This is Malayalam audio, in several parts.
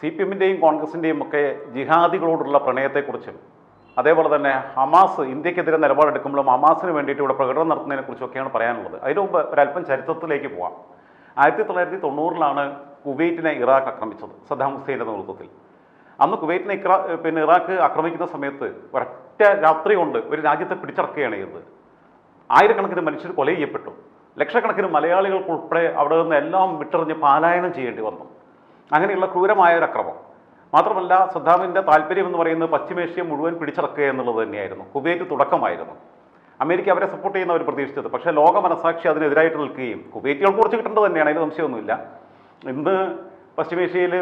സി പി എമ്മിന്റെയും കോൺഗ്രസിന്റെയും ഒക്കെ ജിഹാദികളോടുള്ള പ്രണയത്തെക്കുറിച്ചും അതേപോലെ തന്നെ ഹമാസ് ഇന്ത്യക്കെതിരെ നിലപാടെടുക്കുമ്പോഴും ഹമാസിന് വേണ്ടിയിട്ട് ഇവിടെ പ്രകടനം നടത്തുന്നതിനെക്കുറിച്ചൊക്കെയാണ് പറയാനുള്ളത്. അതിനു മുമ്പ് ഒരല്പം ചരിത്രത്തിലേക്ക് പോവാം. ആയിരത്തി തൊള്ളായിരത്തി തൊണ്ണൂറിലാണ് കുവൈറ്റിനെ ഇറാഖ് ആക്രമിച്ചത് സദ്ദാം ഹുസൈന്റെ നേതൃത്വത്തിൽ. അന്ന് കുവൈറ്റിനെ ഇറാ പിന്നെ ഇറാഖ് ആക്രമിക്കുന്ന സമയത്ത് ഒരൊറ്റ രാത്രി കൊണ്ട് ഒരു രാജ്യത്തെ പിടിച്ചടക്കുകയാണ് ചെയ്തത്. ആയിരക്കണക്കിന് മനുഷ്യർ കൊല ചെയ്യപ്പെട്ടു ലക്ഷക്കണക്കിന് മലയാളികൾക്ക് ഉൾപ്പെടെ അവിടെ നിന്ന് എല്ലാം വിട്ടെറിഞ്ഞ് പാലായനം ചെയ്യേണ്ടി വന്നു. അങ്ങനെയുള്ള ക്രൂരമായ ഒരു അക്രമം മാത്രമല്ല സദ്ദാമിന്റെ താല്പര്യം എന്ന് പറയുന്നത് പശ്ചിമേഷ്യ മുഴുവൻ പിടിച്ചടക്കുക എന്നുള്ളത് തന്നെയായിരുന്നു. കുവൈറ്റ് തുടക്കമായിരുന്നു. അമേരിക്ക അവരെ സപ്പോർട്ട് ചെയ്യുന്നവർ പ്രതീക്ഷിച്ചത്. പക്ഷേ ലോക മനസാക്ഷി അതിനെതിരായിട്ട് നിൽക്കുകയും കുവൈറ്റുകൾക്ക് കുറച്ച് കിട്ടേണ്ടത് തന്നെയാണ് അതിന് സംശയമൊന്നുമില്ല. ഇന്ന് പശ്ചിമേഷ്യയിൽ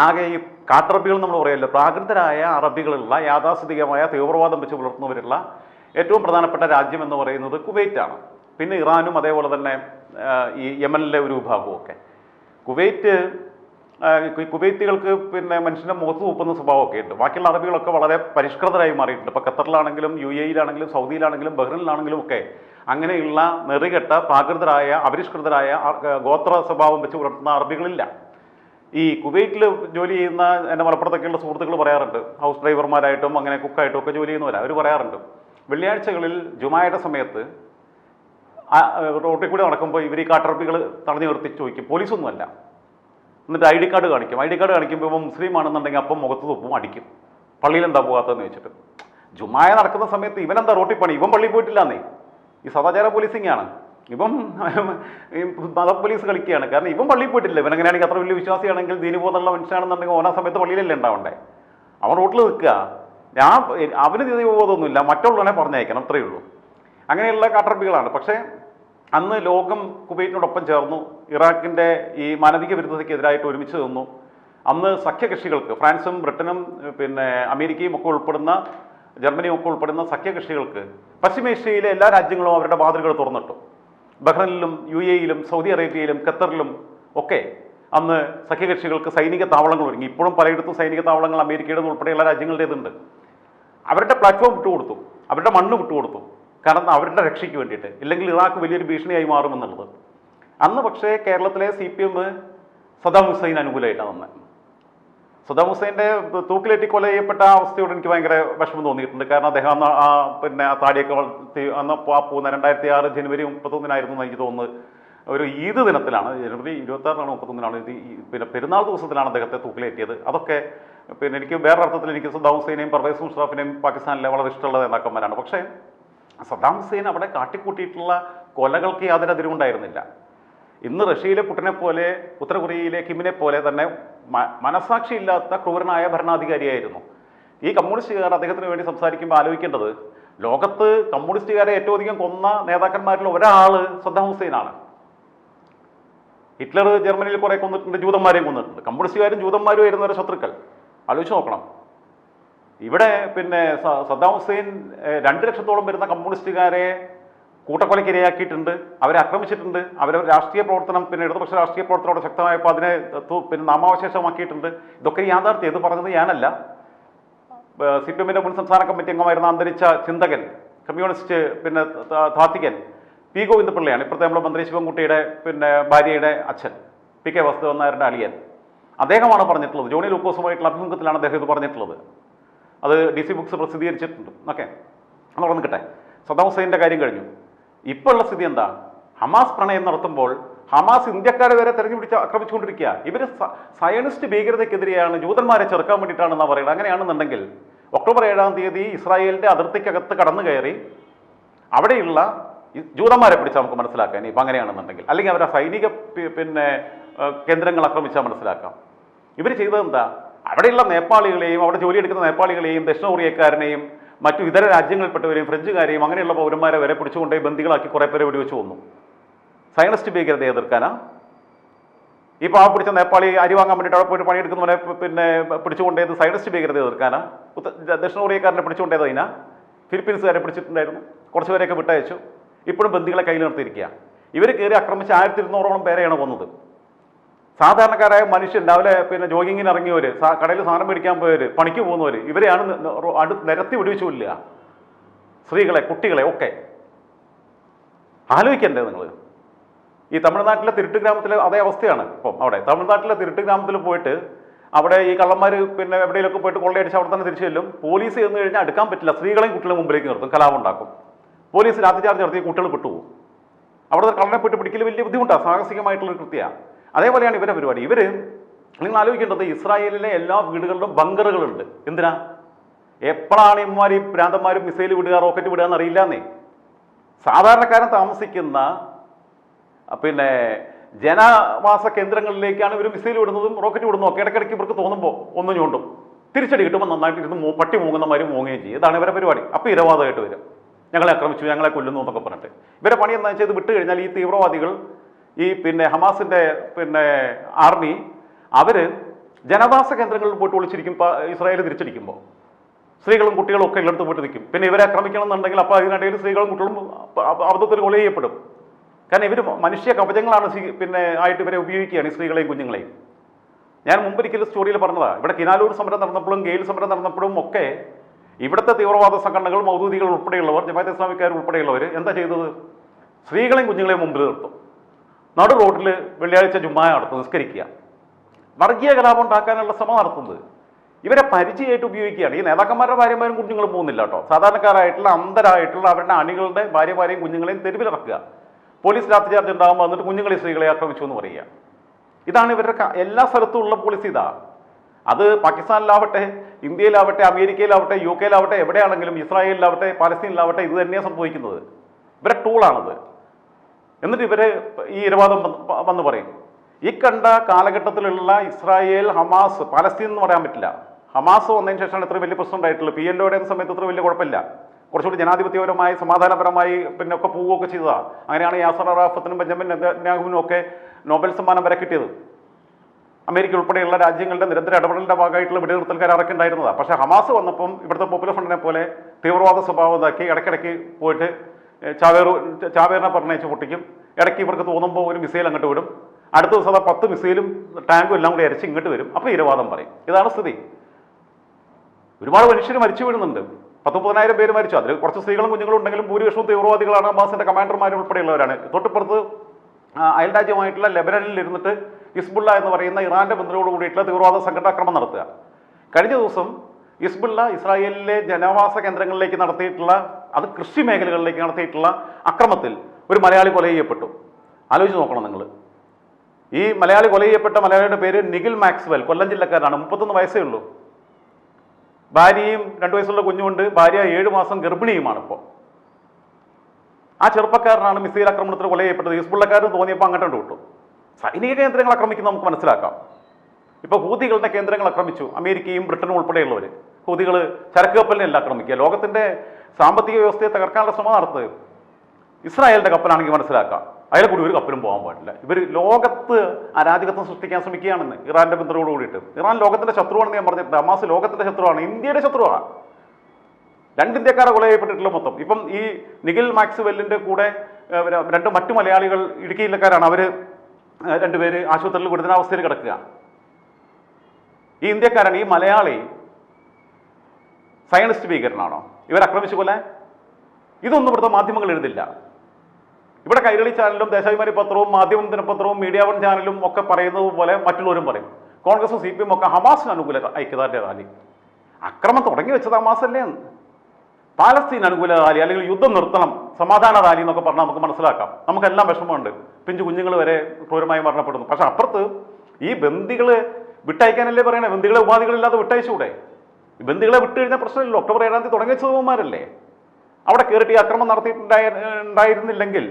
ആകെ ഈ കാട്ടറബികൾ നമ്മൾ പറയല്ലോ പ്രാകൃതരായ അറബികളുള്ള യാഥാസ്ഥിതികമായ തീവ്രവാദം വെച്ച് പുലർത്തുന്നവരുള്ള ഏറ്റവും പ്രധാനപ്പെട്ട രാജ്യം എന്ന് പറയുന്നത് കുവൈറ്റാണ്. പിന്നെ ഇറാനും അതേപോലെ തന്നെ ഈ യമനിലെ ഒരു വിഭാഗവും ഒക്കെ കുവൈറ്റ് കുവൈത്തികൾക്ക് പിന്നെ മനുഷ്യന്റെ മുഖത്ത് തൂപ്പുന്ന സ്വഭാവമൊക്കെ ഉണ്ട്. ബാക്കിയുള്ള അറബികളൊക്കെ വളരെ പരിഷ്കൃതരായി മാറിയിട്ടുണ്ട്. ഇപ്പോൾ ഖത്തറിലാണെങ്കിലും യു എയിലാണെങ്കിലും സൗദിയിലാണെങ്കിലും ബഹ്റിനിലാണെങ്കിലും ഒക്കെ അങ്ങനെയുള്ള നെറികെട്ട പ്രാകൃതരായ അപരിഷ്കൃതരായ ഗോത്ര സ്വഭാവം വെച്ച് പുലർത്തുന്ന അറബികളില്ല. ഈ കുവൈറ്റിൽ ജോലി ചെയ്യുന്ന എന്റെ മലപ്പുറത്തൊക്കെയുള്ള സുഹൃത്തുക്കൾ പറയാറുണ്ട്. ഹൗസ് ഡ്രൈവർമാരായിട്ടും അങ്ങനെ കുക്കായിട്ടും ഒക്കെ ജോലി ചെയ്യുന്നവരാണ് അവർ പറയാറുണ്ട്. വെള്ളിയാഴ്ചകളിൽ ജുമായയുടെ സമയത്ത് റോട്ടിൽ കൂടി നടക്കുമ്പോൾ ഇവർ ഈ കാട്ടറബികൾ തടഞ്ഞു നിർത്തി ചോദിക്കും. പോലീസൊന്നുമല്ല. എന്നിട്ട് ഐ ഡി കാർഡ് കാണിക്കും. ഐ ഡി കാർഡ് കാണിക്കുമ്പോൾ ഇപ്പം മുസ്ലിം ആണെന്നുണ്ടെങ്കിൽ അപ്പം മുഖത്ത് തുപ്പും അടിക്കും. പള്ളിയിൽ എന്താ പോകാത്തതെന്ന് വെച്ചിട്ട് ജുമായ നടക്കുന്ന സമയത്ത് ഇവനെന്താ റോട്ടിൽ പണി? ഇവൻ പള്ളിയിൽ പോയിട്ടില്ലാന്നേ. ഈ സദാചാര പോലീസിങ്ങാണ് ഈ മത പോലീസ് കളിക്കുകയാണ്. കാരണം ഇവൻ പള്ളിയിൽ പോയിട്ടില്ല. ഇവൻ എങ്ങനെയാണെങ്കിൽ അത്ര വലിയ വിശ്വാസിയാണെങ്കിൽ ദീനി പോകുന്നുള്ള മനുഷ്യനാണെന്നുണ്ടെങ്കിൽ ഓനാ സമയത്ത് പള്ളിയിലല്ലേ ഉണ്ടാവണ്ടേ? അവൻ റോട്ടിൽ നിൽക്കുക. ഞാൻ അവന് ദൈവബോധമൊന്നുമില്ല മറ്റുള്ളവനെ പറഞ്ഞയക്കണം. അത്രയേ ഉള്ളൂ. അങ്ങനെയുള്ള കാട്ടർപ്പികളാണ് പക്ഷേ അന്ന് ലോകം കുവൈറ്റിനോടൊപ്പം ചേർന്നു. ഇറാഖിന്റെ ഈ മാനവിക വിരുദ്ധതയ്ക്കെതിരായിട്ട് ഒരുമിച്ച് നിന്നു. അന്ന് സഖ്യകക്ഷികൾക്ക് ഫ്രാൻസും ബ്രിട്ടനും പിന്നെ അമേരിക്കയും ഒക്കെ ഉൾപ്പെടുന്ന ജർമ്മനിയും ഒക്കെ ഉൾപ്പെടുന്ന സഖ്യകക്ഷികൾക്ക് പശ്ചിമേഷ്യയിലെ എല്ലാ രാജ്യങ്ങളും അവരുടെ വാതിലുകൾ തുറന്നിട്ടു. ബഹ്റൈനിലും യു എയിലും സൗദി അറേബ്യയിലും ഖത്തറിലും ഒക്കെ അന്ന് സഖ്യകക്ഷികൾക്ക് സൈനിക താവളങ്ങൾ ഒരുങ്ങി. ഇപ്പോഴും പലയിടത്തും സൈനിക താവളങ്ങൾ അമേരിക്കയുടെ ഉൾപ്പെടെയുള്ള രാജ്യങ്ങളുടേതുണ്ട്. അവരുടെ പ്ലാറ്റ്ഫോം വിട്ടുകൊടുത്തു. അവരുടെ മണ്ണ് വിട്ടുകൊടുത്തു. കാരണം അവരുടെ രക്ഷയ്ക്ക് വേണ്ടിയിട്ട്. ഇല്ലെങ്കിൽ ഇറാഖ് വലിയൊരു ഭീഷണിയായി മാറുമെന്നുള്ളത്. അന്ന് പക്ഷേ കേരളത്തിലെ C P M Saddam Hussein അനുകൂലമായിട്ടാണ് വന്നത്. സദാം ഹുസൈന്റെ തൂക്കിലേറ്റി കൊല ചെയ്യപ്പെട്ട ആ അവസ്ഥയോട് എനിക്ക് ഭയങ്കര വിഷമം തോന്നിയിട്ടുണ്ട്. കാരണം അദ്ദേഹം അന്ന് ആ പിന്നെ താടിയൊക്കെ വളർത്തി അന്ന് ആ പോകുന്ന രണ്ടായിരത്തി ആറ് ജനുവരി മുപ്പത്തൊന്നിനായിരുന്നു എന്ന് എനിക്ക് തോന്നുന്നത് ഒരു ഈദ് ദിനത്തിലാണ്. ജനുവരി ഇരുപത്താറിനാണ് മുപ്പത്തൊന്നിനാണ് ഇത് പിന്നെ പെരുന്നാൾ ദിവസത്തിലാണ് അദ്ദേഹത്തെ തൂക്കിലേറ്റിയത്. അതൊക്കെ പിന്നെ എനിക്ക് വേറെ അർത്ഥത്തിൽ എനിക്ക് സദാം ഹുസൈനെയും പർവേസ് മുഷറാഫിനെയും പാകിസ്ഥാനിലെ വളരെ ഇഷ്ടമുള്ള നേതാക്കന്മാരാണ്. പക്ഷേ സദ്ദാം ഹുസൈൻ അവിടെ കാട്ടിക്കൂട്ടിയിട്ടുള്ള കൊലകൾക്ക് യാതൊരു അതിരുണ്ടായിരുന്നില്ല ഇന്ന് റഷ്യയിലെ പുട്ടിനെ പോലെ ഉത്തര കൊറിയയിലെ കിമിനെ പോലെ തന്നെ മനസാക്ഷി മനസാക്ഷിയില്ലാത്ത ക്രൂരനായ ഭരണാധികാരിയായിരുന്നു. ഈ കമ്മ്യൂണിസ്റ്റുകാർ അദ്ദേഹത്തിന് വേണ്ടി സംസാരിക്കുമ്പോൾ ആലോചിക്കേണ്ടത് ലോകത്ത് കമ്മ്യൂണിസ്റ്റുകാരെ ഏറ്റവും അധികം കൊന്ന നേതാക്കന്മാരിൽ ഒരാൾ സദ്ദാം ഹുസൈനാണ്. ഹിറ്റ്ലർ ജർമ്മനിയിൽ കുറേ കൊന്നിട്ടുണ്ട് ജൂതന്മാരെയും കൊന്നിട്ടുണ്ട്. കമ്മ്യൂണിസ്റ്റുകാരും ജൂതന്മാരും ആയിരുന്നവരെ ശത്രുക്കൾ. ആലോചിച്ച് നോക്കണം. ഇവിടെ പിന്നെ സദ്ദാം ഹുസൈൻ രണ്ട് ലക്ഷത്തോളം വരുന്ന കമ്മ്യൂണിസ്റ്റുകാരെ കൂട്ടക്കൊലയ്ക്ക് ഇരയാക്കിയിട്ടുണ്ട്. അവരെ ആക്രമിച്ചിട്ടുണ്ട്. അവരെ രാഷ്ട്രീയ പ്രവർത്തനം പിന്നെ ഇടതുപക്ഷ രാഷ്ട്രീയ പ്രവർത്തനം ശക്തമായപ്പോൾ അതിനെ പിന്നെ നാമാവശേഷമാക്കിയിട്ടുണ്ട്. ഇതൊക്കെ യാഥാർത്ഥ്യം. ഇത് പറഞ്ഞത് ഞാനല്ല. സി പി എമ്മിന്റെ മുൻ സംസ്ഥാന കമ്മിറ്റി അംഗമായിരുന്ന അന്തരിച്ച ചിന്തകൻ കമ്മ്യൂണിസ്റ്റ് പിന്നെ താത്തികൻ പി ഗോവിന്ദപിള്ളയാണ്. ഇപ്പോഴത്തെ നമ്മുടെ മന്ത്രി ശിവൻകുട്ടിയുടെ പിന്നെ ഭാര്യയുടെ അച്ഛൻ പി കെ വസുദേവൻ നായരുടെ അളിയൻ. അദ്ദേഹമാണ് പറഞ്ഞിട്ടുള്ളത്. ജോണി ലൂക്കോസുമായിട്ടുള്ള അഭിമുഖത്തിലാണ് അദ്ദേഹം ഇത് പറഞ്ഞിട്ടുള്ളത്. അത് ഡി സി ബുക്സ് പ്രസിദ്ധീകരിച്ചിട്ടുണ്ട്. ഓക്കെ അത് നിൽക്കട്ടെ സദാം ഹുസൈന്റെ കാര്യം കഴിഞ്ഞു. ഇപ്പോൾ ഉള്ള സ്ഥിതി എന്താ? ഹമാസ് പ്രണയം നടത്തുമ്പോൾ ഹമാസ് ഇന്ത്യക്കാരെ വരെ തെരഞ്ഞുപിടിച്ച് ആക്രമിച്ചുകൊണ്ടിരിക്കുക. ഇവർ സയനിസ്റ്റ് ഭീകരതയ്ക്കെതിരെയാണ് ജൂതന്മാരെ ചെറുക്കാൻ വേണ്ടിയിട്ടാണെന്നാണ് പറയുന്നത്. അങ്ങനെയാണെന്നുണ്ടെങ്കിൽ ഒക്ടോബർ ഏഴാം തീയതി ഇസ്രായേലിന്റെ അതിർത്തിക്കകത്ത് കടന്നു കയറി അവിടെയുള്ള ജൂതന്മാരെ പിടിച്ചാൽ നമുക്ക് മനസ്സിലാക്കാം. ഇപ്പം അങ്ങനെയാണെന്നുണ്ടെങ്കിൽ. അല്ലെങ്കിൽ അവരുടെ സൈനിക പിന്നെ കേന്ദ്രങ്ങൾ ആക്രമിച്ചാൽ മനസ്സിലാക്കാം. ഇവർ ചെയ്തത് എന്താ? അവിടെയുള്ള നേപ്പാളികളെയും അവിടെ ജോലിയെടുക്കുന്ന നേപ്പാളികളെയും ദക്ഷിണ കൊറിയക്കാരനെയും മറ്റു ഇതര രാജ്യങ്ങളിൽപ്പെട്ടവരെയും ഫ്രഞ്ചുകാരെയും അങ്ങനെയുള്ള പൗരന്മാരെ വരെ പിടിച്ചുകൊണ്ടേ ബന്ദികളാക്കി കുറേ പേരെ വെടിവെച്ച് കൊന്നു. സയനിസ്റ്റ് ഭീകരതയെ എതിർക്കാനാ? ഈ പാവം പിടിച്ച നേപ്പാളി അരി വാങ്ങാൻ വേണ്ടിയിട്ട് അവിടെ പോയിട്ട് പണിയെടുക്കുന്നവരെ പിന്നെ പിടിച്ചുകൊണ്ടേത് സയനിസ്റ്റ് ഭീകരത എതിർക്കാനാ? ദക്ഷിണ കൊറിയക്കാരനെ പിടിച്ചുകൊണ്ടേത് അതിനാ? ഫിലിപ്പീൻസുകാരെ പിടിച്ചിട്ടുണ്ടായിരുന്നു. കുറച്ച് പേരെയൊക്കെ വിട്ടയച്ചു. ഇപ്പോഴും ബന്ദികളെ കയ്യിൽ നിർത്തിയിരിക്കുക ഇവർ കയറി ആക്രമിച്ച് ആയിരത്തി ഇരുന്നൂറോളം പേരെയാണ് കൊന്നത്. സാധാരണക്കാരായ മനുഷ്യൻ രാവിലെ പിന്നെ ജോഗിങ്ങിന് ഇറങ്ങിയവർ കടയിൽ സാധനം മേടിക്കാൻ പോയവർ പണിക്ക് പോകുന്നവർ ഇവരെയാണ് അടുത്ത് നിരത്തി വിടുവിച്ചില്ല സ്ത്രീകളെ കുട്ടികളെ ഒക്കെ. ആലോചിക്കണ്ടേ നിങ്ങൾ ഈ തമിഴ്നാട്ടിലെ തിരുട്ട് ഗ്രാമത്തിലെ അതേ അവസ്ഥയാണ് ഇപ്പം അവിടെ. തമിഴ്നാട്ടിലെ തിരുട്ട് ഗ്രാമത്തിൽ പോയിട്ട് അവിടെ ഈ കള്ളന്മാർ പിന്നെ എവിടെയെങ്കിലൊക്കെ പോയിട്ട് കൊള്ളയടിച്ച് അവിടെ തന്നെ തിരിച്ചു ചെല്ലും. പോലീസ് ചെന്ന് കഴിഞ്ഞാൽ അടുക്കാൻ പറ്റില്ല. സ്ത്രീകളെയും കുട്ടികളെ മുമ്പിലേക്ക് നിർത്തും. കലാപം ഉണ്ടാക്കും. പോലീസ് രാത്രി ചാർജ് നടത്തി കുട്ടികൾ പെട്ടുപോകും. അവിടെ കള്ളനെ പോയിട്ട് പിടിക്കൽ വലിയ ബുദ്ധിമുട്ടാണ് സാഹസികമായിട്ടുള്ള കൃത്യമാണ് അതേപോലെയാണ് ഇവരെ പരിപാടി. ഇവർ നിങ്ങൾ ആലോചിക്കേണ്ടത് ഇസ്രായേലിലെ എല്ലാ വീടുകളിലും ബങ്കറുകളുണ്ട്. എന്തിനാ? എപ്പോഴാണ് ഇമാർ ഈ ഭ്രാന്തന്മാരും മിസൈൽ വിടുക റോക്കറ്റ് വിടുക എന്നറിയില്ലാന്നേ. സാധാരണക്കാരൻ താമസിക്കുന്ന പിന്നെ ജനവാസ കേന്ദ്രങ്ങളിലേക്കാണ് ഇവർ മിസൈൽ വിടുന്നതും റോക്കറ്റ് വിടുന്നതും ഒക്കെ ഇടയ്ക്കിടയ്ക്ക് ഇവർക്ക് തോന്നുമ്പോൾ ഒന്നും ചൂണ്ടും തിരിച്ചടി കിട്ടുമ്പോൾ നന്നായിട്ട് ഇരുന്ന് പട്ടി മൂങ്ങുന്ന മാതിരി മൂങ്ങുകയും ചെയ്യും. ഇതാണ് ഇവരെ പരിപാടി. അപ്പോൾ ഇരവാദമായിട്ട് വരും. ഞങ്ങളെ ആക്രമിച്ചു ഞങ്ങളെ കൊല്ലുന്നു എന്നൊക്കെ പറഞ്ഞിട്ട്. ഇവരെ പണി എന്താ വെച്ചാൽ ഇത് വിട്ട് കഴിഞ്ഞാൽ ഈ തീവ്രവാദികൾ ഈ പിന്നെ ഹമാസിന്റെ പിന്നെ ആർമി അവർ ജനവാസ കേന്ദ്രങ്ങളിൽ പോയിട്ട് ഒളിച്ചിരിക്കും ഇസ്രായേൽ തിരിച്ചടിക്കുമ്പോൾ സ്ത്രീകളും കുട്ടികളും ഒക്കെ എല്ലായിടത്തും പോയിട്ട് നിൽക്കും. പിന്നെ ഇവരെ ആക്രമിക്കണം എന്നുണ്ടെങ്കിൽ അപ്പോൾ അതിനിടയിൽ സ്ത്രീകളും കുട്ടികളും അബദ്ധത്തിൽ കൊല ചെയ്യപ്പെടും. കാരണം ഇവർ മനുഷ്യ കവചങ്ങളാണ് പിന്നെ ആയിട്ട് ഇവരെ ഉപയോഗിക്കുകയാണ് ഈ സ്ത്രീകളെയും കുഞ്ഞുങ്ങളെയും. ഞാൻ മുമ്പൊരിക്കലും സ്റ്റോറിയിൽ പറഞ്ഞതാണ് ഇവിടെ കിനാലൂർ സമരം നടന്നപ്പോഴും ഗെയിൽ സമരം നടന്നപ്പോഴും ഒക്കെ ഇവിടുത്തെ തീവ്രവാദ സംഘടനകൾ മൗദൂദികൾ ഉൾപ്പെടെയുള്ളവർ ജമാഅത്ത് ഇസ്ലാമിക്കാർ ഉൾപ്പെടെയുള്ളവർ എന്താ ചെയ്തത്? സ്ത്രീകളെയും കുഞ്ഞുങ്ങളെയും മുമ്പിൽ നിർത്തും. നടു റോഡിൽ വെള്ളിയാഴ്ച ജുമായ നടത്തും നിസ്കരിക്കുക. വർഗീയ കലാപം ഉണ്ടാക്കാനുള്ള ശ്രമം നടത്തുന്നത്. ഇവരെ പരിചയമായിട്ട് ഉപയോഗിക്കുകയാണ്. ഈ നേതാക്കന്മാരുടെ ഭാര്യമാരും കുഞ്ഞുങ്ങളും പോകുന്നില്ല കേട്ടോ. സാധാരണക്കാരായിട്ടുള്ള അന്ധരായിട്ടുള്ള അവരുടെ അണികളുടെ ഭാര്യമാരെയും കുഞ്ഞുങ്ങളെയും തെരുവിലിറക്കുക. പോലീസ് ലാത്തി ചാർജ് ഉണ്ടാകുമ്പോൾ വന്നിട്ട് കുഞ്ഞുങ്ങളെ സ്ത്രീകളെ ആക്രമിച്ചു എന്ന് പറയുക. ഇതാണ് ഇവരുടെ എല്ലാ സ്ഥലത്തും ഉള്ള പോളിസി ഇതാ. അത് പാകിസ്ഥാനിലാവട്ടെ ഇന്ത്യയിലാവട്ടെ അമേരിക്കയിലാവട്ടെ യു കെയിലാവട്ടെ എവിടെയാണെങ്കിലും ഇസ്രായേലിലാവട്ടെ പാലസ്തീനിലാവട്ടെ ഇത് തന്നെയാണ് സംഭവിക്കുന്നത്. ഇവരുടെ ടൂളാണത് എന്നിട്ട് ഇവരെ ഈ ഇരവാദം വന്ന് പറയും. ഈ കണ്ട കാലഘട്ടത്തിലുള്ള ഇസ്രായേൽ ഹമാസ് പാലസ്തീൻ എന്ന് പറയാൻ പറ്റില്ല. ഹമാസ് വന്നതിന് ശേഷമാണ് ഇത്ര വലിയ പ്രശ്നം ഉണ്ടായിട്ടുള്ളത്. പി എൻ ഒയുടെ സമയത്ത് ഇത്ര വലിയ കുഴപ്പമില്ല. കുറച്ചുകൂടി ജനാധിപത്യപരമായി സമാധാനപരമായി പിന്നെ ഒക്കെ പോവുകയൊക്കെ ചെയ്തതാണ് അങ്ങനെയാണ് യാസർ അറാഫത്തിനും ബെഞ്ചമിൻ നെതന്യാഹുവിനും ഒക്കെ നോബൽ സമ്മാനം വരെ കിട്ടിയത്. അമേരിക്ക ഉൾപ്പെടെയുള്ള രാജ്യങ്ങളുടെ നിരന്തര ഇടപെടലിന്റെ ഭാഗമായിട്ടുള്ള വെടിനിർത്തൽ കരാറൊക്കെ ഉണ്ടായിരുന്നതാണ് പക്ഷേ ഹമാസ് വന്നപ്പം ഇവിടുത്തെ പോപ്പുലർ ഫ്രണ്ടിനെ പോലെ തീവ്രവാദ സ്വഭാവം ഇതാക്കി ഇടയ്ക്കിടയ്ക്ക് പോയിട്ട് ചാവേർ ചാവേറിനെ പറഞ്ഞയച്ച് പൊട്ടിക്കും. ഇടയ്ക്ക് ഇവർക്ക് തോന്നുമ്പോൾ ഒരു മിസൈൽ അങ്ങോട്ട് വിടും. അടുത്ത ദിവസം അതാ പത്ത് മിസൈലും ടാങ്കും എല്ലാം കൂടി അരച്ച് ഇങ്ങോട്ട് വരും. അപ്പോൾ ഇരവാദം പറയും. ഇതാണ് സ്ഥിതി. ഒരുപാട് മനുഷ്യർ മരിച്ചു വീഴുന്നുണ്ട്. പത്ത് മുപ്പതിനായിരം പേര് മരിച്ചു. അതിൽ കുറച്ച് സ്ത്രീകളും കുഞ്ഞുങ്ങളും ഉണ്ടെങ്കിലും ഭൂരിപക്ഷവും തീവ്രവാദികളാണ് ബാസിന്റെ കമാൻഡർമാരും ഉൾപ്പെടെയുള്ളവരാണ്. തൊട്ടിപ്പുറത്ത് അയൽ അയൽരാജ്യമായിട്ടുള്ള ലെബനനിൽ ഇരുന്നിട്ട് ഇസ്ബുള്ള എന്ന് പറയുന്ന ഇറാന്റെ ബന്ധുവോട് കൂടിയിട്ടുള്ള തീവ്രവാദ സംഘടന ആക്രമണം നടത്തുക. കഴിഞ്ഞ ദിവസം ഇസ്ബുള്ള ഇസ്രായേലിലെ ജനവാസ കേന്ദ്രങ്ങളിലേക്ക് നടത്തിയിട്ടുള്ള അത് കൃഷി മേഖലകളിലേക്ക് നടത്തിയിട്ടുള്ള അക്രമത്തിൽ ഒരു മലയാളി കൊല ചെയ്യപ്പെട്ടു. ആലോചിച്ച് നോക്കണം നിങ്ങൾ. ഈ മലയാളി കൊല ചെയ്യപ്പെട്ട മലയാളിയുടെ പേര് നിഖിൽ മാക്സ്വെൽ കൊല്ലം ജില്ലക്കാരനാണ്. മുപ്പത്തൊന്ന് വയസ്സേ ഉള്ളൂ. ഭാര്യയും രണ്ടു വയസ്സുള്ള കുഞ്ഞുമുണ്ട്. ഭാര്യ ഏഴു മാസം ഗർഭിണിയുമാണ് ഇപ്പോൾ ആ ചെറുപ്പക്കാരനാണ് മിസൈൽ ആക്രമണത്തിൽ കൊല ചെയ്യപ്പെട്ടത്. ഹിസ്ബുള്ളക്കാരൻ തോന്നിയപ്പോൾ അങ്ങോട്ട് വിട്ടു. സൈനിക കേന്ദ്രങ്ങൾ ആക്രമിക്കുന്നത് നമുക്ക് മനസ്സിലാക്കാം. ഇപ്പോൾ ഹൂതികളുടെ കേന്ദ്രങ്ങൾ ആക്രമിച്ചു. അമേരിക്കയും ബ്രിട്ടനും ഉൾപ്പെടെയുള്ളവർ ഹൂതികൾ ചരക്ക് കപ്പലിനെല്ലാം ആക്രമിക്കുക. ലോകത്തിന്റെ സാമ്പത്തിക വ്യവസ്ഥയെ തകർക്കാനുള്ള ശ്രമം നടത്തുന്നത് ഇസ്രായേലിന്റെ കപ്പലാണെങ്കിൽ മനസ്സിലാക്കാം. അയാളെ കൂടി ഒരു കപ്പലും പോകാൻ പാടില്ല. ഇവർ ലോകത്ത് അരാജകത്വം സൃഷ്ടിക്കാൻ ശ്രമിക്കുകയാണെന്ന് ഇറാന്റെ ബന്ധത്തോട് കൂടിയിട്ട്. ഇറാൻ ലോകത്തിന്റെ ശത്രുവാണെന്ന് ഞാൻ പറഞ്ഞിട്ടുണ്ട് ഹമാസ് ലോകത്തിന്റെ ശത്രുവാണ്. ഇന്ത്യയുടെ ശത്രുവാണ്. രണ്ട് ഇന്ത്യക്കാരെ കൊല ചെയ്യപ്പെട്ടിട്ടുള്ള മൊത്തം. ഇപ്പം ഈ നിഖിൽ മാക്സ്വെല്ലിന്റെ കൂടെ രണ്ട് മറ്റു മലയാളികൾ ഇടുക്കി ജില്ലക്കാരാണ് അവർ രണ്ടുപേര് ആശുപത്രിയിൽ ഗുരുതരാവസ്ഥയിൽ കിടക്കുക. ഈ ഇന്ത്യക്കാരൻ ഈ മലയാളി സയനിസ്റ്റ് ഭീകരനാണോ? ഇവർ ആക്രമിച്ചു കൊല്ലാൻ? ഇതൊന്നും ഇവിടുത്തെ മാധ്യമങ്ങൾ എഴുതില്ല. ഇവിടെ കൈരളി ചാനലും ദേശാഭിമാനി പത്രവും മാധ്യമം ദിനപത്രവും മീഡിയ വൺ ചാനലും ഒക്കെ പറയുന്നത് പോലെ മറ്റുള്ളവരും പറയും. കോൺഗ്രസും സി പി എം ഒക്കെ ഹമാസിന് അനുകൂല ഐക്യദാർഢ്യ റാലി. അക്രമം തുടങ്ങി വെച്ചത് ഹമാസ് അല്ലേ പാലസ്തീൻ അനുകൂല റാലി അല്ലെങ്കിൽ യുദ്ധം നിർത്തണം സമാധാന റാലി എന്നൊക്കെ പറഞ്ഞാൽ നമുക്ക് മനസ്സിലാക്കാം. നമുക്കെല്ലാം വിഷമമുണ്ട്. പിഞ്ചു കുഞ്ഞുങ്ങൾ വരെ ക്രൂരമായി മരണപ്പെടുന്നു. പക്ഷെ അപ്പുറത്ത് ഈ ബന്ദികൾ വിട്ടയക്കാനല്ലേ പറയണേ? ബന്ദികളെ ഉപാധികളില്ലാതെ വിട്ടയച്ചുകൂടെ? ബന്ദികളെ വിട്ടു കഴിഞ്ഞാൽ പ്രശ്നമില്ല ഒക്ടോബർ ഏഴാം തീയതി തുടങ്ങിയ ചുവന്മാരല്ലേ അവിടെ കയറിയിട്ട് ഈ അക്രമം നടത്തിയിട്ടുണ്ടായ ഉണ്ടായിരുന്നില്ലെങ്കിൽ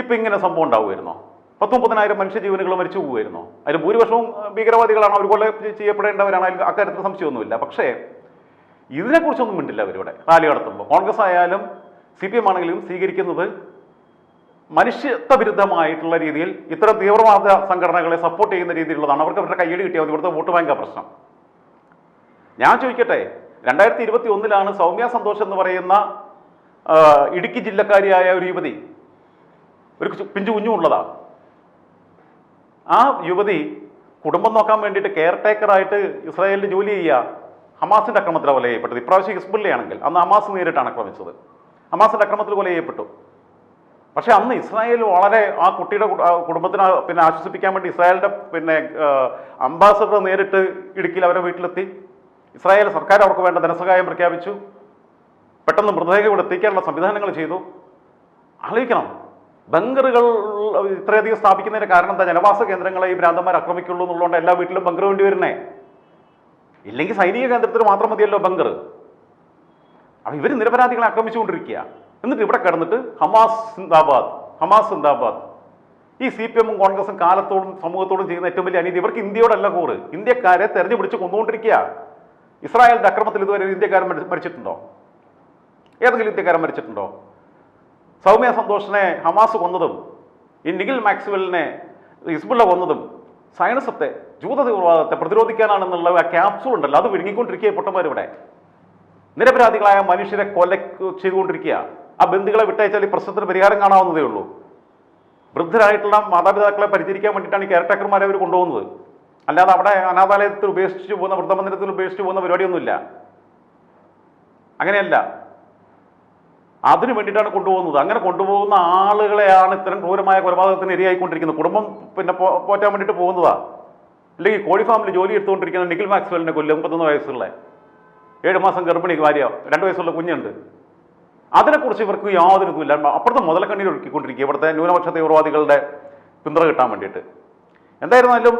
ഇപ്പം ഇങ്ങനെ സംഭവം ഉണ്ടാവുമായിരുന്നോ? പത്ത് മുപ്പതിനായിരം മനുഷ്യജീവനുകൾ മരിച്ചു പോകുമായിരുന്നു? അതിൽ ഭൂരിപക്ഷവും ഭീകരവാദികളാണ് അവർ കൊല ചെയ്യപ്പെടേണ്ടവരാണ്. അതിൽ അക്കാര്യത്തിൽ സംശയമൊന്നുമില്ല. പക്ഷേ ഇതിനെക്കുറിച്ചൊന്നും മിണ്ടില്ല അവരിവിടെ റാലി നടത്തുമ്പോൾ. കോൺഗ്രസ് ആയാലും സി പി എം ആണെങ്കിലും സ്വീകരിക്കുന്നത് മനുഷ്യത്വവിരുദ്ധമായിട്ടുള്ള രീതിയിൽ ഇത്തരം തീവ്രവാദ സംഘടനകളെ സപ്പോർട്ട് ചെയ്യുന്ന രീതിയിലുള്ളതാണ്. അവർക്ക് അവരുടെ കയ്യടി കിട്ടിയാൽ ഇവിടുത്തെ വോട്ട് ബാങ്കാ പ്രശ്നം. ഞാൻ ചോദിക്കട്ടെ രണ്ടായിരത്തി ഇരുപത്തി ഒന്നിലാണ് സൗമ്യ സന്തോഷ് എന്ന് പറയുന്ന ഇടുക്കി ജില്ലക്കാരിയായ ഒരു യുവതി ഒരു പിഞ്ചു കുഞ്ഞും ഉള്ളതാ. ആ യുവതി കുടുംബം നോക്കാൻ വേണ്ടിയിട്ട് കെയർ ടേക്കറായിട്ട് ഇസ്രായേലിൽ ജോലി ചെയ്യുക ഹമാസിന്റെ അക്രമത്തിൽ കൊല ചെയ്യപ്പെട്ടത്. ഇപ്രാവശ്യം ഹിസ്ബുള്ളയാണെങ്കിൽ അന്ന് ഹമാസ് നേരിട്ടാണ് ആക്രമിച്ചത്. ഹമാസിന്റെ അക്രമത്തിൽ കൊല ചെയ്യപ്പെട്ടു. പക്ഷെ അന്ന് ഇസ്രായേൽ വളരെ ആ കുട്ടിയുടെ കുടുംബത്തിന് പിന്നെ ആശ്വസിപ്പിക്കാൻ വേണ്ടി ഇസ്രായേലിന്റെ പിന്നെ അംബാസഡർ നേരിട്ട് ഇടുക്കിയിൽ അവരുടെ വീട്ടിലെത്തി. ഇസ്രായേൽ സർക്കാർ അവർക്ക് വേണ്ട ധനസഹായം പ്രഖ്യാപിച്ചു. പെട്ടെന്ന് മൃതദേഹം ഇവിടെ എത്തിക്കാനുള്ള സംവിധാനങ്ങൾ ചെയ്തു. ആലോചിക്കണം. ബങ്കറുകൾ ഇത്രയധികം സ്ഥാപിക്കുന്നതിന് കാരണം എന്താ? ജനവാസ കേന്ദ്രങ്ങളെ ഈ ഭ്രാന്തന്മാർ ആക്രമിക്കുള്ളൂ എന്നുള്ളതുകൊണ്ട് എല്ലാ വീട്ടിലും ബങ്കർ വേണ്ടി വരുന്നേ ഇല്ലെങ്കിൽ സൈനിക കേന്ദ്രത്തിന് മാത്രം മതിയല്ലോ ബങ്കർ അപ്പം ഇവർ നിരപരാധികളെ ആക്രമിച്ചുകൊണ്ടിരിക്കുക. എന്നിട്ട് ഇവിടെ കിടന്നിട്ട് ഹമാസ് സിന്ദാബാദ് ഹമാസ് സിന്ദാബാദ്. ഈ സി പി എമ്മും കോൺഗ്രസും കാലത്തോടും സമൂഹത്തോടും ചെയ്യുന്ന ഏറ്റവും വലിയ അനീതി. ഇവർക്ക് ഇന്ത്യയോടല്ല കൂറ്. ഇന്ത്യക്കാരെ തെരഞ്ഞു പിടിച്ച് കൊന്നുകൊണ്ടിരിക്കുക. ഇസ്രായേലിന്റെ അക്രമത്തിൽ ഇതുവരെ ഇന്ത്യക്കാരൻ മരി- മരിച്ചിട്ടുണ്ടോ? ഏതെങ്കിലും ഇന്ത്യക്കാരൻ മരിച്ചിട്ടുണ്ടോ? സൗമ്യ സന്തോഷിനെ ഹമാസ് കൊന്നതും ഈ നിഖിൽ മാക്സ്വെലിനെ ഹിസ്ബുള്ള കൊന്നതും സയൻസത്തെ ജൂത തീവ്രവാദത്തെ പ്രതിരോധിക്കാനാണെന്നുള്ള ആ ക്യാപ്സൂൾ ഉണ്ടല്ലോ അത് വിഴുങ്ങിക്കൊണ്ടിരിക്കുക പൊട്ടന്മാർ ഇവിടെ. നിരപരാധികളായ മനുഷ്യരെ കൊല ചെയ്തുകൊണ്ടിരിക്കുക ആ ബന്ധുക്കളെ വിട്ടയച്ചാൽ ഈ പ്രശ്നത്തിന് പരിഹാരം കാണാവുന്നതേ ഉള്ളൂ. വൃദ്ധരായിട്ടുള്ള മാതാപിതാക്കളെ പരിചരിക്കാൻ വേണ്ടിയിട്ടാണ് ഈ കെയർടേക്കർമാരെ അവർ കൊണ്ടുപോകുന്നത്. അല്ലാതെ അവിടെ അനാഥാലയത്തിൽ ഉപേക്ഷിച്ച് പോകുന്ന വൃദ്ധമന്ദിരത്തിൽ ഉപേക്ഷിച്ച് പോകുന്ന പരിപാടിയൊന്നുമില്ല. അങ്ങനെയല്ല. അതിനു വേണ്ടിയിട്ടാണ് കൊണ്ടുപോകുന്നത്. അങ്ങനെ കൊണ്ടുപോകുന്ന ആളുകളെയാണ് ഇത്തരം ക്രൂരമായ കൊലപാതകത്തിന് ഇരയായിക്കൊണ്ടിരിക്കുന്നത്. കുടുംബം പിന്നെ പോറ്റാൻ വേണ്ടിയിട്ട് പോകുന്നതാ. അല്ലെങ്കിൽ കോഴി ഫാമിൽ ജോലി എടുത്തുകൊണ്ടിരിക്കുന്ന നിഖിൽ മാക്സ്വലിനെ കൊല്ലും മുപ്പത്തൊന്ന് വയസ്സുള്ള. ഏഴ് മാസം ഗർഭിണി ഭാര്യ രണ്ട് വയസ്സുള്ള കുഞ്ഞുണ്ട്. അതിനെക്കുറിച്ച് ഇവർക്ക് യാതൊരു ഇതുമില്ല. അപ്പുറത്തെ മുതലക്കണ്ണീർ ഒഴുക്കിക്കൊണ്ടിരിക്കുക ഇവിടുത്തെ ന്യൂനപക്ഷ തീവ്രവാദികളുടെ പിന്തുണ കിട്ടാൻ വേണ്ടിയിട്ട്. എന്തായിരുന്നാലും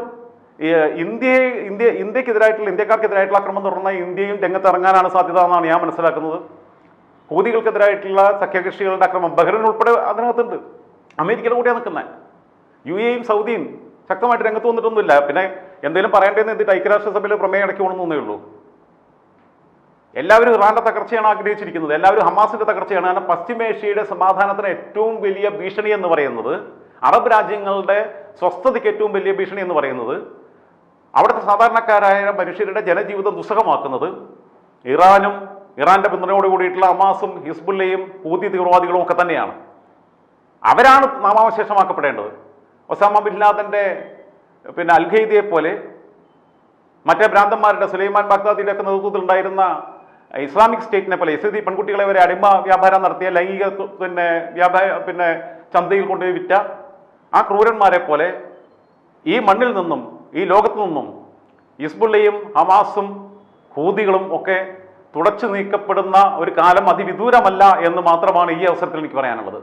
ഇന്ത്യയെ ഇന്ത്യ ഇന്ത്യക്കെതിരായിട്ടുള്ള ഇന്ത്യക്കാർക്കെതിരായിട്ടുള്ള ആക്രമണം തുടർന്നാൽ ഇന്ത്യയും രംഗത്തിറങ്ങാനാണ് സാധ്യത എന്നാണ് ഞാൻ മനസ്സിലാക്കുന്നത്. ഹൂതികൾക്കെതിരായിട്ടുള്ള സഖ്യകക്ഷികളുടെ ആക്രമം ബഹ്റിൻ ഉൾപ്പെടെ അതിനകത്തുണ്ട്. അമേരിക്കയുടെ കൂടെയാണ് നിൽക്കുന്നത്. യു എയും സൗദിയും ശക്തമായിട്ട് രംഗത്ത് വന്നിട്ടൊന്നുമില്ല. പിന്നെ എന്തെങ്കിലും പറയേണ്ടതെന്ന് എന്നിട്ട് ഐക്യരാഷ്ട്രസഭയിൽ പ്രമേയം ഇടയ്ക്ക് കൊണ്ടുവന്നേ ഉള്ളൂ. എല്ലാവരും ഇറാന്റെ തകർച്ചയാണ് ആഗ്രഹിച്ചിരിക്കുന്നത്. എല്ലാവരും ഹമാസിന്റെ തകർച്ചയാണ്. കാരണം പശ്ചിമേഷ്യയുടെ സമാധാനത്തിന് ഏറ്റവും വലിയ ഭീഷണി എന്ന് പറയുന്നത് അറബ് രാജ്യങ്ങളുടെ സ്വസ്ഥതയ്ക്ക് ഏറ്റവും വലിയ ഭീഷണി എന്ന് പറയുന്നത് അവിടുത്തെ സാധാരണക്കാരായ മനുഷ്യരുടെ ജനജീവിതം ദുസ്സഹമാക്കുന്നത് ഇറാനും ഇറാന്റെ പിന്തുണയോട് കൂടിയിട്ടുള്ള അമാസും ഹിസ്ബുല്ലയും ഹൂതി തീവ്രവാദികളും ഒക്കെ തന്നെയാണ്. അവരാണ് നാമാവശേഷമാക്കപ്പെടേണ്ടത്. ഒസാമ ബിൻ ലാദന്റെ പിന്നെ അൽഖയ്ദയെ പോലെ മറ്റേ ഭ്രാന്തന്മാരുടെ സുലൈമാൻ ബാഗ്ദാദിയുടെ ഒക്കെ നേതൃത്വത്തിൽ ഉണ്ടായിരുന്ന ഇസ്ലാമിക് സ്റ്റേറ്റിനെ പോലെ എസ് പെൺകുട്ടികളെ വരെ അടിമ വ്യാപാരം നടത്തിയ ലൈംഗിക പിന്നെ വ്യാപാര പിന്നെ ചന്തയിൽ കൊണ്ടുപോയി വിറ്റ ആ ക്രൂരന്മാരെ പോലെ ഈ മണ്ണിൽ നിന്നും ഈ ലോകത്തു നിന്നും ഇസ്ബുള്ളയും ഹമാസും ഹൂതികളും ഒക്കെ തുടച്ചു നീക്കപ്പെടുന്ന ഒരു കാലം അതിവിദൂരമല്ല എന്ന് മാത്രമാണ് ഈ അവസരത്തിൽ എനിക്ക് പറയാനുള്ളത്.